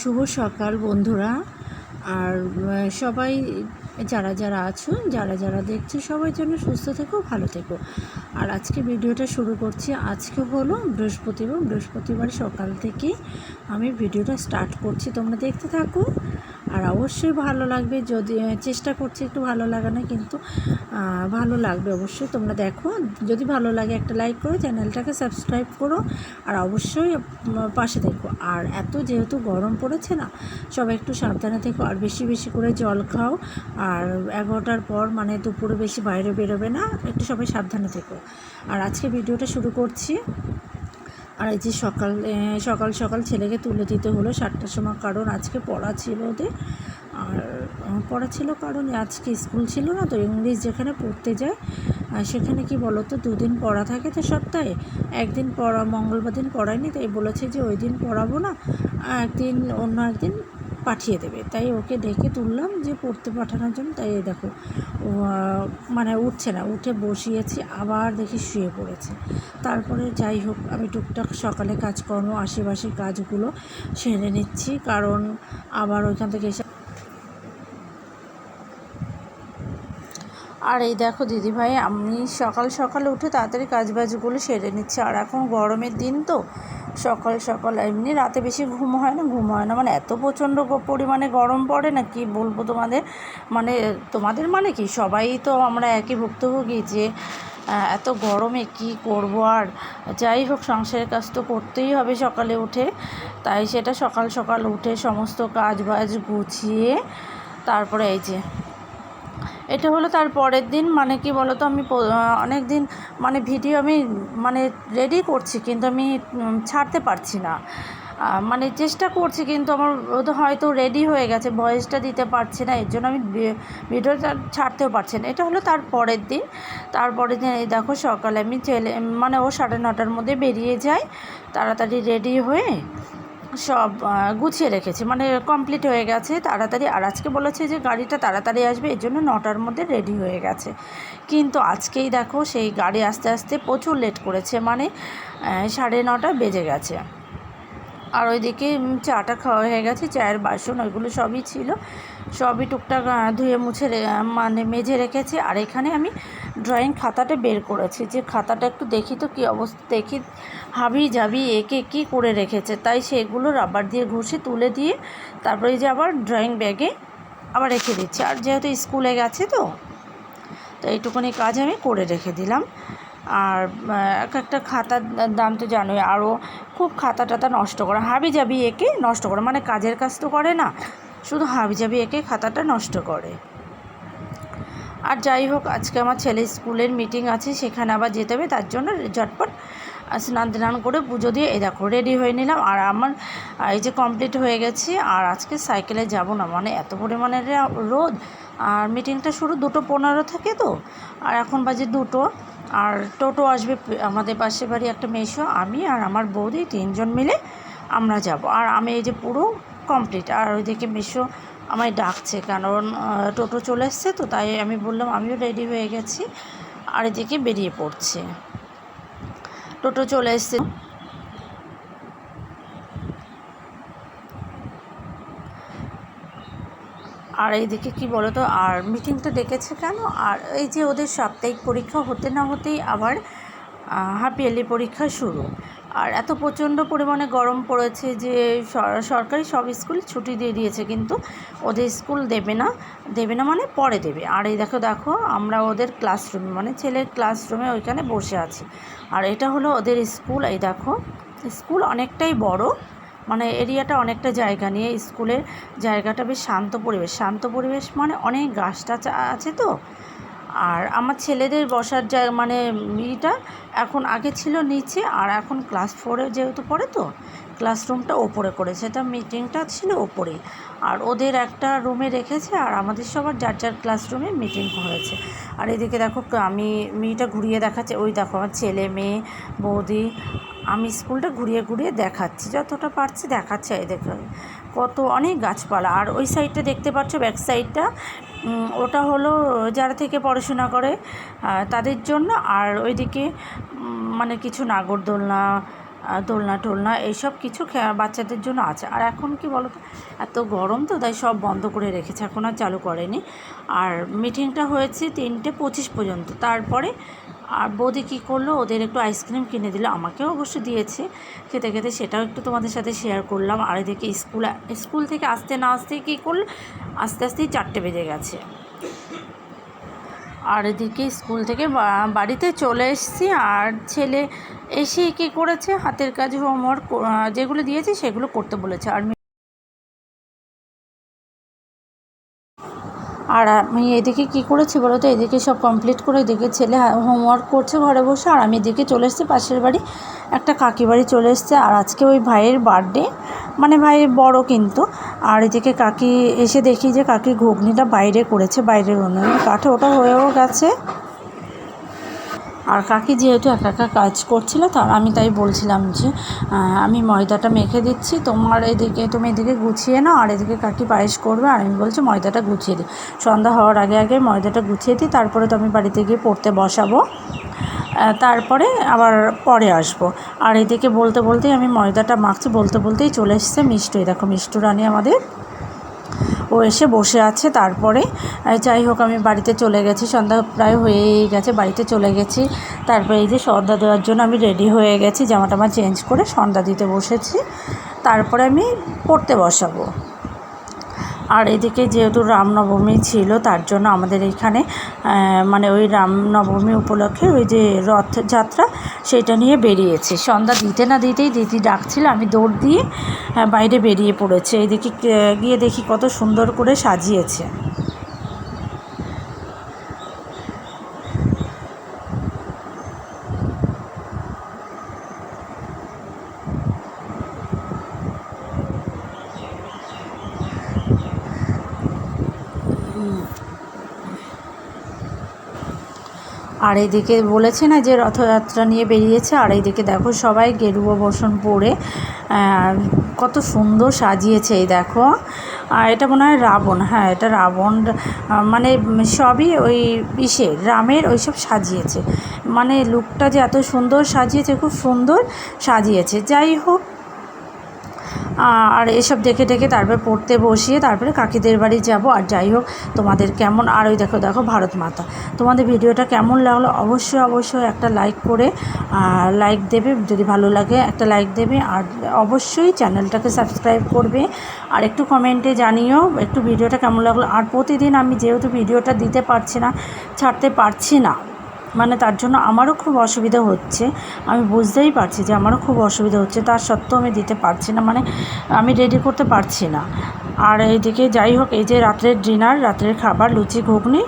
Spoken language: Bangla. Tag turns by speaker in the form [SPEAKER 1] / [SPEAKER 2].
[SPEAKER 1] শুভ সকাল বন্ধুরা। আর সবাই যারা যারা আছো, যারা যারা দেখছ, সবাই যেন সুস্থ থেকো, ভালো থেকো। আর আজকে ভিডিওটা শুরু করছি, আজকে হলো বৃহস্পতিবার। বৃহস্পতিবার সকাল থেকে আমি ভিডিওটা স্টার্ট করছি। তোমরা দেখতে থাকো। আর অবশ্যই ভালো লাগবে। যদি চেষ্টা করছি একটু ভালো লাগানো, কিন্তু ভালো লাগবে অবশ্যই। তোমরা দেখো, যদি ভালো লাগে একটা লাইক করো, চ্যানেলটাকে সাবস্ক্রাইব করো, আর অবশ্যই পাশে দেখো। আর এত যেহেতু গরম পড়েছে না সব একটু সাবধানে থেকো, আর বেশি বেশি করে জল খাও। আর এগারোটার পর মানে দুপুরে বেশি বাইরে বেরোবে না, একটু সবাই সাবধানে থেকো। আর আজকে ভিডিওটা শুরু করছি। আর এই যে সকাল সকাল সকাল ছেলেকে তুলে দিতে হলো সাতটার সময়, কারণ আজকে পড়া ছিল ওদের। আর পড়া ছিল কারণ আজকে স্কুল ছিল না, তো ইংলিশ যেখানে পড়তে যায় সেখানে কি বলো তো দুদিন পড়া থাকে তো সপ্তাহে। একদিন পড়া, মঙ্গলবার দিন পড়ায়নি, তাই বলেছে যে ওই দিন পড়াবো না একদিন, অন্য একদিন পাঠিয়ে দেবে। তাই ওকে ডেকে তুললাম যে পড়তে পাঠানোর জন্য। তাই দেখো মানে উঠছে না। উঠে বসিয়েছি, আবার দেখি শুয়ে পড়েছে। তারপরে যাই হোক, আমি টুকটাক সকালে কাজকর্ম, আশেপাশের কাজগুলো সেরে নিচ্ছি। কারণ আবার ওইখান থেকে এসে আর এই দেখো দিদিভাই, আমি সকাল সকাল উঠে তাড়াতাড়ি কাজবাজগুলো সেরে নিচ্ছি। আর এখন গরমের দিন তো সকাল সকাল, এমনি রাতে বেশি ঘুম হয় না, ঘুম হয় না। মানে এত প্রচণ্ড পরিমাণে গরম পড়ে না কি বলব তোমাদের? মানে তোমাদের মানে কি? সবাই তো আমরা একই ভুক্তভোগী যে এত গরমে কি করব আর? যাই হোক, সংসারের কাজ তো করতেই হবে সকালে উঠে। তাই সেটা সকাল সকাল উঠে সমস্ত কাজ বাজ গুছিয়ে, তারপরে এই যে এটা হলো তার পরের দিন মানে কি বলতো, আমি অনেক দিন মানে ভিডিও আমি মানে রেডি করছি, কিন্তু আমি ছাড়তে পারছি না। মানে চেষ্টা করছি, কিন্তু আমার হয়তো রেডি হয়ে গেছে ভয়েসটা দিতে পারছি না, এর জন্য আমি ভিডিওটা ছাড়তেও পারছি না। এটা হলো তার পরের দিন। তারপরের দিন এই দেখো, সকালে আমি ছেলে মানে ও সাড়ে নটার মধ্যে বেরিয়ে যায়, তাড়াতাড়ি রেডি হয়ে সব গুছিয়ে রেখেছে। মানে কমপ্লিট হয়ে গেছে তাড়াতাড়ি। আর আজকে বলেছে যে গাড়িটা তাড়াতাড়ি আসবে, এর জন্য নটার মধ্যে রেডি হয়ে গেছে। কিন্তু আজকেই দেখো সেই গাড়ি আস্তে আস্তে প্রচুর লেট করেছে। মানে সাড়ে নটা বেজে গেছে। আর ওইদিকে চাটা খাওয়া হয়ে গেছে, চায়ের বাসন ওইগুলো সবই ছিল। সবই টুকটাক ধুয়ে মুছে মানে মেজে রেখেছি। আর এখানে আমি ড্রয়িং খাতাটা বের করেছি। যে খাতাটা একটু দেখি তো কী অবস্থা, দেখি হাবি যাবি একে কী করে রেখেছে। তাই সেগুলো রাবার দিয়ে ঘষে তুলে দিয়ে তারপরে যে আবার ড্রয়িং ব্যাগে আবার রেখে দিচ্ছি। আর যেহেতু স্কুলে গেছে তো তো এইটুকুনি কাজ আমি করে রেখে দিলাম। আর এক একটা খাতার দাম তো জানোই, আরও খুব খাতা টাতা নষ্ট করে, হাবি যাবি একে নষ্ট করে মানে কাজের কাজ তো করে না, শুধু হাবি যাবি একে খাতাটা নষ্ট করে। আর যাই হোক, আজকে আমার ছেলে স্কুলের মিটিং আছে, সেখানে আবার যেতে হবে, তার জন্য ঝটপট স্নান টান করে পুজো দিয়ে, এই দেখো রেডি হয়ে নিলাম। আর আমার এই যে কমপ্লিট হয়ে গেছি, আর আজকে সাইকেলে যাব না। মানে এত পরিমাণে রোদ, আর মিটিংটা শুরু দুটো পনেরো থেকে তো, আর এখন বাজে দুটো। আর টোটো আসবে, আমাদের পাশের বাড়ি একটা মেশো আমি আর আমার বৌদি তিনজন মিলে আমরা যাব। আর আমি এই যে পুরো কমপ্লিট আর ওইদিকে মেশো আমায় ডাকছে, কারণ টোটো চলে এসছে, তো তাই আমি বললাম, আমিও রেডি হয়ে গেছি, আর এদিকে বেরিয়ে পড়ছে। টোটো চলে এসছে। আর এইদিকে কি বলতো, আর মিটিং তো ডেকেছে কেন? আর এই যে ওদের সাপ্তাহিক পরীক্ষা হতে না হতেই আবার হাফ ইয়ারলি পরীক্ষা শুরু। আর এত প্রচণ্ড পরিমাণে গরম পড়েছে যে সর- সরকারি সব স্কুল ছুটি দিয়ে দিয়েছে, কিন্তু ওদের স্কুল দেবে না। দেবে না মানে পরে দেবে। আর এই দেখো দেখো, আমরা ওদের ক্লাসরুমে মানে ছেলের ক্লাসরুমে ওইখানে বসে আছি। আর এটা হলো ওদের স্কুল, এই দেখো, স্কুল অনেকটাই বড় মানে এরিয়াটা অনেকটা জায়গা নিয়ে। স্কুলের জায়গাটা বেশ শান্ত পরিবেশ। শান্ত পরিবেশ মানে অনেক গাছ টাছ আছে তো? আর আমার ছেলেদের বসার জায়গা মানে ইটা এখন আগে ছিল নিচে আর এখন ক্লাস ফোরে যেহেতু পড়ে তো ক্লাসরুমটা ওপরে করেছে তা মিটিংটা ছিল ওপরে। আর ওদের একটা রুমে রেখেছে আর আমাদের সবার যার যার ক্লাসরুমে মিটিং হয়েছে। আর এদিকে দেখো, আমি, মেয়েটা ঘুরিয়ে দেখাচ্ছে, ওই দেখো আমার ছেলে, মেয়ে, বৌদি আমি স্কুলটা ঘুরিয়ে ঘুরিয়ে দেখাচ্ছি, যতটা পারছি দেখাচ্ছি এই দেখো। কত অনেক গাছপালা, আর ওই সাইডটা দেখতে পাচ্ছ, ব্যাক সাইডটা। ওটা হলো যারা থেকে পড়াশোনা করে তাদের জন্য। আর ওইদিকে মানে কিছু নাগরদোলনা দোলনা টোলনা, এইসব কিছু বাচ্চাদের জন্য আছে। আর এখন কি বলো তো এত গরম তো, তাই সব বন্ধ করে রেখেছে, এখন আর চালু করেনি। আর মিটিংটা হয়েছে তিনটে পঁচিশ পর্যন্ত। তারপরে আর বৌদি কী করল? ওদের একটু আইসক্রিম কিনে দিল। আমাকেও অবশ্য দিয়েছে। খেতে খেতে সেটাও একটু তোমাদের সাথে শেয়ার করলাম। আর এদিকে স্কুল স্কুল থেকে আসতে না আসতেই কী করল? আস্তে আস্তেই চারটে বেজে গেছে। আর এদিকে স্কুল থেকে বাড়িতে চলে এসেছি। আর ছেলে এসে কী করেছে? হাতের কাজ হোমওয়ার্ক যেগুলো দিয়েছে সেগুলো করতে বলেছে। আর আর আমি এদিকে কি করেছি বলো তো? এদিকে সব কমপ্লিট করে এদিকে ছেলে হোমওয়ার্ক করছে ঘরে বসে, আর আমি এদিকে চলে এসেছি, পাশের বাড়ি একটা কাকি বাড়ি চলে এসছে। আর আজকে ওই ভাইয়ের বার্থডে মানে ভাই বড় কিন্তু। আর এদিকে কাকি এসে দেখি যে কাকি ঘুগনিটা বাইরে করেছে, বাইরের উনুনে কাঠে, ওটা হয়েও গেছে। আর কাকি যেহেতু একা একা কাজ করছিল তার আমি তাই বলছিলাম যে আমি ময়দাটা মেখে দিচ্ছি, তোমার এদিকে, তুমি এদিকে গুছিয়ে নাও, আর এদিকে কাকি পায়েস করবে, আর আমি বলছি ময়দাটা গুছিয়ে দিই। সন্ধ্যা হওয়ার আগে আগে ময়দাটা গুছিয়ে দিই, তারপরে তো আমি বাড়িতে গিয়ে পড়তে বসাবো। তারপরে আবার পরে আসব। আর এদিকে বলতে বলতেই আমি ময়দাটা মাখছি, বলতে বলতেই চলে এসছে মিষ্টি। দেখো মিষ্টু রানী আমাদের। ও এসে বসে আছে তারপরে যাই হোক আমি বাড়িতে চলে গেছি, সন্ধ্যা প্রায় হয়েই গেছে, বাড়িতে চলে গেছি। তারপরে এই যে সন্ধ্যা দেওয়ার জন্য আমি রেডি হয়ে গেছি জামা টামা চেঞ্জ করে সন্ধ্যা দিতে বসেছি। তারপরে আমি পড়তে বসাবো। আর এদিকে যেহেতু রামনবমী ছিল, তার জন্য আমাদের এখানে মানে ওই রামনবমী উপলক্ষে ওই যে রথযাত্রা সেটা নিয়ে বেরিয়েছে। সন্ধ্যা দিতে না দিতেই দিদি ডাকছিল, আমি দৌড় দিয়ে বাইরে বেরিয়ে পড়েছে। এদিকে গিয়ে দেখি কত সুন্দর করে সাজিয়েছে। আর এদিকে বলেছে না যে রথযাত্রা নিয়ে বেরিয়েছে আর এইদিকে দেখো সবাই গেরুয়া বসন পরে কত সুন্দর সাজিয়েছে এই দেখো। আর এটা মনে হয় রাবণ হ্যাঁ এটা রাবণ মানে সবই ওই ইসে, রামের ওই সব সাজিয়েছে। মানে লুকটা যে এত সুন্দর সাজিয়েছে, খুব সুন্দর সাজিয়েছে। যাই হোক আর এসব দেখে দেখে তারপরে পড়তে বসিয়ে তারপরে কাকিদের বাড়ি যাব। আর যাই হোক, তোমাদের কেমন? আর ওই দেখো দেখো ভারত মাতা। তোমাদের ভিডিওটা কেমন লাগল? অবশ্যই অবশ্যই একটা লাইক করে লাইক দেবে। যদি ভালো লাগে, একটা লাইক দেবে। আর অবশ্যই চ্যানেলটাকে সাবস্ক্রাইব করবে। আর একটু কমেন্টে জানিও, একটু ভিডিওটা কেমন লাগল? আর প্রতিদিন আমি যেহেতু ভিডিওটা দিতে পারছি না, ছাড়তে পারছি না মানে তার জন্য আমারও খুব অসুবিধা হচ্ছে। আমি বুঝতেই পারছি যে আমারও খুব অসুবিধা হচ্ছে, তার সত্ত্বেও আমি দিতে পারছি না মানে আমি রেডি করতে পারছি না। আর এইদিকে যাই হোক, এই যে রাত্রের ডিনার রাত্রের খাবার, লুচি, ঘুগনি